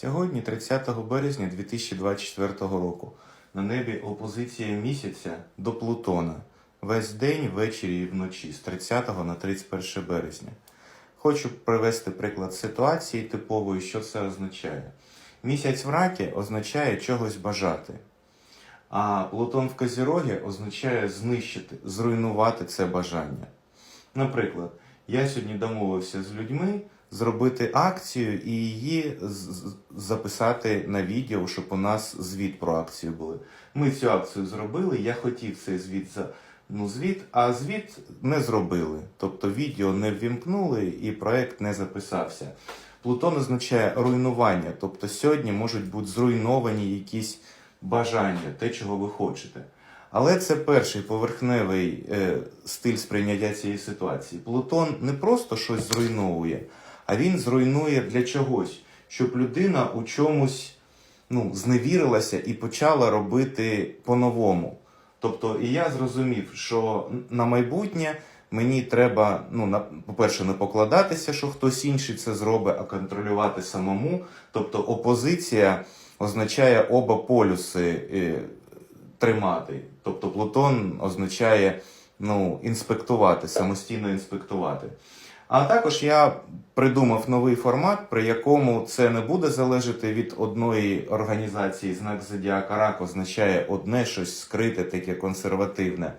Сьогодні, 30 березня 2024 року, на небі опозиція місяця до Плутона. Весь день, ввечері і вночі, з 30 на 31 березня. Хочу привести приклад ситуації типової, що це означає. Місяць в ракі означає чогось бажати. А Плутон в Козірогі означає знищити, зруйнувати це бажання. Наприклад, я сьогодні домовився з людьми зробити акцію і її записати на відео, щоб у нас звіт про акцію були. Ми цю акцію зробили, я хотів цей звіт за ну, звіт, а звіт не зробили. Тобто відео не ввімкнули і проект не записався. Плутон означає руйнування, тобто сьогодні можуть бути зруйновані якісь бажання, те, чого ви хочете. Але це перший поверхневий е, стиль сприйняття цієї ситуації. Плутон не просто щось зруйновує, а він зруйнує для чогось, щоб людина у чомусь ну, зневірилася і почала робити по-новому. Тобто, і я зрозумів, що на майбутнє мені треба, ну, по-перше, не покладатися, що хтось інший це зробить, а контролювати самому. Тобто, опозиція означає оба полюси е, тримати. Тобто, Плутон означає ну, інспектувати, самостійно інспектувати. А також я придумав новий формат, при якому це не буде залежати від одної організації. Знак Зодіака Рак означає одне щось скрите, таке консервативне.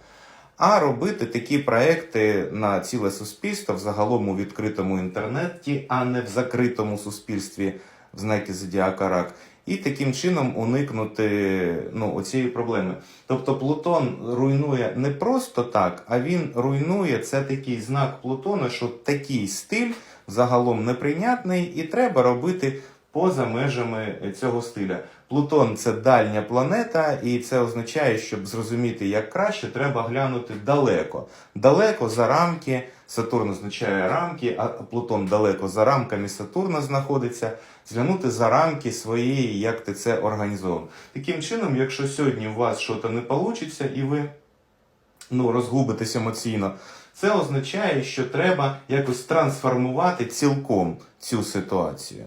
А робити такі проекти на ціле суспільство взагалом у відкритому інтернеті, а не в закритому суспільстві в знакі Зодіака Рак. І таким чином уникнути ну, оцієї проблеми. Тобто Плутон руйнує не просто так, а він руйнує це такий знак Плутона, що такий стиль загалом неприйнятний, і треба робити поза межами цього стиля. Плутон це дальня планета, і це означає, щоб зрозуміти як краще, треба глянути далеко. Далеко за рамки. Сатурн означає рамки, а Плутон далеко за рамками Сатурна знаходиться. Зглянути за рамки своєї, як ти це організовано. Таким чином, якщо сьогодні у вас щось не вийде, і ви ну, розгубитесь емоційно, це означає, що треба якось трансформувати цілком цю ситуацію.